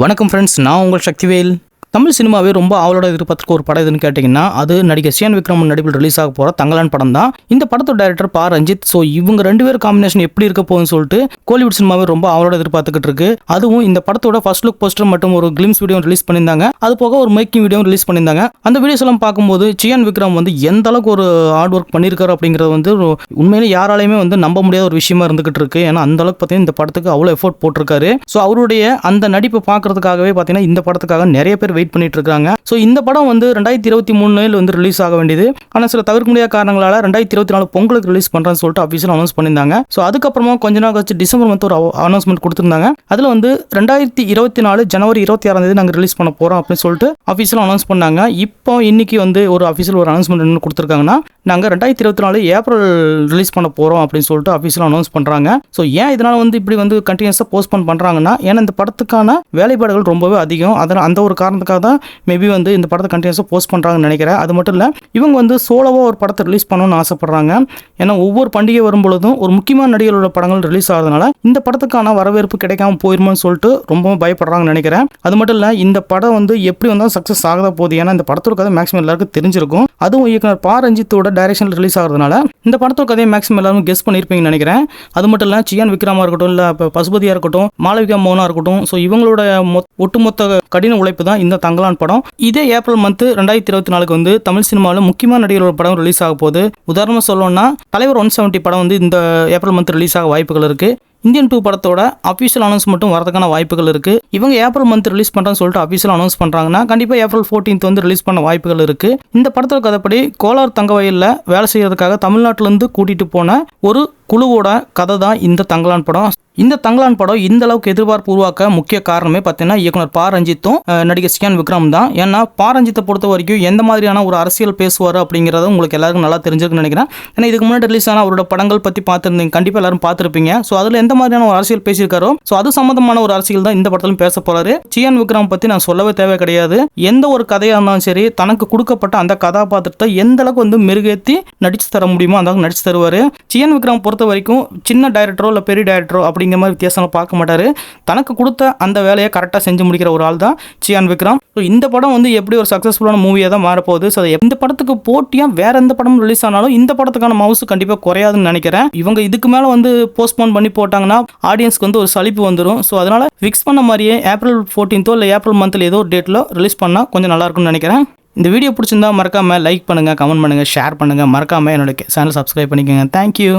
வணக்கம் ஃப்ரெண்ட்ஸ் நான் உங்கள் சக்திவேல். தமிழ் சினிமாவே ரொம்ப அவளோட எதிர்பார்த்துக்க ஒரு படம் எதுன்னு கேட்டிங்கன்னா அது நடிகர் சியான் விக்ரமன் நடிப்பில் ரிலீஸ் ஆக போகிற தங்கலான் படம் தான். இந்த படத்தோட டைரக்டர் பா ரஞ்சித். ஸோ இவங்க ரெண்டு பேர் காம்பினேஷன் எப்படி இருக்க போகுதுன்னு சொல்லிட்டு கோலிவுட் சினிமாவே ரொம்ப அவளோட எதிர்பார்த்துக்கிட்டு இருக்கு. அதுவும் இந்த படத்தோட ஃபர்ஸ்ட் லுக் போஸ்டர் மற்றும் ஒரு கிளிம்ஸ் வீடியோ ரிலீஸ் பண்ணியிருந்தாங்க. அது போக ஒரு மேக்கிங் வீடியோ ரிலீஸ் பண்ணியிருந்தாங்க. அந்த வீடியோஸ் எல்லாம் பார்க்கும்போது சியான் விக்ரம் வந்து எந்த அளவுக்கு ஒரு ஹார்ட் ஒர்க் பண்ணியிருக்காரு அப்படிங்கிறது வந்து உண்மையிலேயே உண்மையிலே யாராலையுமே வந்து நம்ப முடியாத ஒரு விஷயமா இருந்துகிட்டு இருக்கு. ஏன்னா அந்த அளவுக்கு பார்த்தீங்கன்னா இந்த படத்துக்கு அவ்வளோ எஃபோர்ட் போட்டிருக்காரு. ஸோ அவருடைய அந்த நடிப்பை பார்க்கறதுக்காகவே பார்த்தீங்கன்னா இந்த படத்துக்காக நிறைய பேர் வெயிட் பண்ணிட்டு இருக்காங்க ஸோ இந்த படம் வந்து ரெண்டாயிரத்தி இருபத்தி மூணுல வந்து ரிலீஸ் ஆக வேண்டியது. ஆனால் சில தவிர்க்க முடியாத காரணங்களால ரெண்டாயிரத்தி இருபத்தி நாலு பொங்கலுக்கு ரிலீஸ் பண்ணுறேன்னு சொல்லிட்டு அஃபீஷியல் அனௌன்ஸ் பண்ணியிருந்தாங்க. ஸோ அதுக்கப்புறமா கொஞ்ச நாள் கழிச்சு டிசம்பர் மந்த் ஒரு அனௌன்ஸ்மெண்ட் கொடுத்துருந்தாங்க. அதில் வந்து ரெண்டாயிரத்தி இருபத்தி நாலு ஜனவரி இருபத்தி ஆறாம் தேதி நாங்கள் ரிலீஸ் பண்ண போகிறோம் அப்படின்னு சொல்லிட்டு அஃபீஷியல் அனௌன்ஸ் பண்ணாங்க. இப்போ இன்னைக்கு வந்து ஒரு அஃபீஷியல் ஒரு அனௌன்ஸ்மெண்ட் என்ன கொடுத்துருக்காங்கன்னா நாங்கள் ரெண்டாயிரத்தி இருபத்தி நாலு ஏப்ரல் ரிலீஸ் பண்ண போகிறோம் அப்படின்னு சொல்லிட்டு அஃபீஷியல் அனௌன்ஸ் பண்ணுறாங்க ஸோ ஏன் இதனால் வந்து இப்படி வந்து கண்டினியூஸாக போஸ்ட்போன் பண்ணுறாங்கன்னா ஏன்னா இந்த படத்துக்கான வேலைப்பாடுகள் ரொம்பவே அதிகம். அதனால் அந்த ஒரு காரணத்துக்கு அதுக்காக தான் மேபி வந்து இந்த படத்தை கண்டினியூஸாக போஸ்ட் பண்ணுறாங்கன்னு நினைக்கிறேன். அது மட்டும் இல்லை இவங்க வந்து சோலோவாக ஒரு படத்தை ரிலீஸ் பண்ணணும்னு ஆசைப்பட்றாங்க. ஏன்னா ஒவ்வொரு பண்டிகை வரும்பொழுதும் ஒரு முக்கியமான நடிகர்களோட படங்கள் ரிலீஸ் ஆகிறதுனால இந்த படத்துக்கான வரவேற்பு கிடைக்காம போயிருமோன்னு சொல்லிட்டு ரொம்பவும் பயப்படுறாங்கன்னு நினைக்கிறேன். அது மட்டும் இல்லை இந்த படம் வந்து எப்படி வந்தாலும் சக்ஸஸ் ஆகதா போகுது. ஏன்னா இந்த படத்தோட கதை மேக்ஸிமம் எல்லாருக்கும் தெரிஞ்சிருக்கும். அதுவும் இயக்குனர் பா ரஞ்சித்தோட டைரக்ஷனில் ரிலீஸ் ஆகிறதுனால இந்த படத்தோட கதையை மேக்ஸிமம் எல்லாரும் கெஸ் பண்ணியிருப்பீங்கன்னு நினைக்கிறேன். அது மட்டும் இல்லை சியான் விக்ரமா இருக்கட்டும் இல்லை இப்போ பசுபதியாக இருக்கட்டும் மாளவிகா மோனா இருக்கட்டும் ஸோ இவங்களோட மொத் ஒட்டுமொத்த கடின உழைப்பு தான் இந்த தங்கலான் படம். இதே ஏப்ரல் மந்த் ரெண்டாயிரத்தி இருபத்தி நாலுக்கு வந்து தமிழ் சினிமாவில் முக்கியமான நடிகர்களோட படம் ரிலீஸ் ஆக போகுது. உதாரணமாக சொல்லணும்னா தலைவர் ஒன் செவன்ட்டி படம் வந்து இந்த ஏப்ரல் மந்த் ரிலீஸ் ஆக வாய்ப்புகள் இருக்குது இந்தியன் டூ படத்தோட அஃபீஷியல் அனௌன்ஸ் மட்டும் வரதுக்கான வாய்ப்புகள் இருக்குது இவங்க ஏப்ரல் மந்த் ரிலீஸ் பண்றேன்னு சொல்லிட்டு அஃபீஷியல் அனௌன்ஸ் பண்ணுறாங்கன்னா கண்டிப்பாக ஏப்ரல் 14th வந்து ரிலீஸ் பண்ண வாய்ப்புகள் இருக்குது இந்த படத்தில் கதைப்படி கோலார் தங்க வயலில் வேலை செய்கிறதுக்காக தமிழ்நாட்டிலேருந்து கூட்டிகிட்டு போன ஒரு குழுவோட கதை தான் இந்த தங்கலான் படம். இந்த தங்கலான் படம் இந்த அளவுக்கு எதிர்பார்ப்பு உருவாக்க முக்கிய காரணமே பார்த்தீங்கன்னா இயக்குனர் பா. ரஞ்சித்தும் நடிகர் சியான் விக்ரம் தான். ஏன்னா பா. ரஞ்சித்தை பொறுத்த வரைக்கும் எந்த மாதிரியான ஒரு அரசியல் பேசுவார் அப்படிங்கிறத உங்களுக்கு எல்லாருக்கும் நல்லா தெரிஞ்சிருக்குன்னு நினைக்கிறேன். ஏன்னா இதுக்கு முன்னாடி ரிலீஸ் ஆன அவரோட படங்கள் பற்றி பார்த்துருந்தீங்க கண்டிப்பாக எல்லாரும் பார்த்துருப்பீங்க. ஸோ அதில் எந்த மாதிரியான ஒரு அரசியல் பேசியிருக்காரோ ஸோ அது சம்மந்தமான ஒரு அரசியல் தான் இந்த படத்திலும் பேச போறாரு சியான் விக்ரம் பற்றி நான் சொல்லவே தேவை கிடையாது. எந்த ஒரு கதையாக இருந்தாலும் சரி தனக்கு கொடுக்கப்பட்ட அந்த கதாபாத்திரத்தை எந்த அளவுக்கு வந்து மெருகேற்றி நடிச்சு தர முடியுமோ அந்த அளவுக்கு நடிச்சு தருவார். சியான் விக்ரம் பொறுத்த வரைக்கும் சின்ன டைரக்டரோ இல்லை பெரிய டைரக்டரோ அப்படிங்கிற மாதிரி வித்தியாசம் பார்க்க மாட்டாரு. தனக்கு கொடுத்த அந்த வேலையை கரெக்டாக செஞ்சு முடிக்கிற ஒரு ஆள் தான் சியான் விக்ரம். ஸோ இந்த படம் வந்து எப்படி ஒரு சக்ஸஸ்ஃபுல்லான மூவியாக தான் மாறப்போகுது. ஸோ இந்த படத்துக்கு போட்டியாக வேற எந்த படம் ரிலீஸ் ஆனாலும் இந்த படத்துக்கான மவுஸ் கண்டிப்பாக குறையாதுன்னு நினைக்கிறேன். இவங்க இதுக்கு மேலே வந்து போஸ்ட்போன் பண்ணி போட்டாங்கன்னா ஆடியன்ஸ்க்கு வந்து ஒரு சலிப்பு வந்துடும் ஸோ அதனால ஃபிக்ஸ் பண்ண மாதிரியே ஏப்ரல் ஃபோர்டீன்த்தோ இல்லை ஏப்ரல் மந்த்தில் ஏதோ ஒரு டேட்டில் ரிலீஸ் பண்ணால் கொஞ்சம் நல்லா இருக்கும்னு நினைக்கிறேன். இந்த வீடியோ பிடிச்சிருந்தா மறக்காமல் லைக் பண்ணுங்கள் கமெண்ட் பண்ணுங்கள் ஷேர் பண்ணுங்கள் மறக்காமல் என்னோட சேனல் சப்ஸ்கிரைப் பண்ணிக்கோங்க. தேங்க்யூ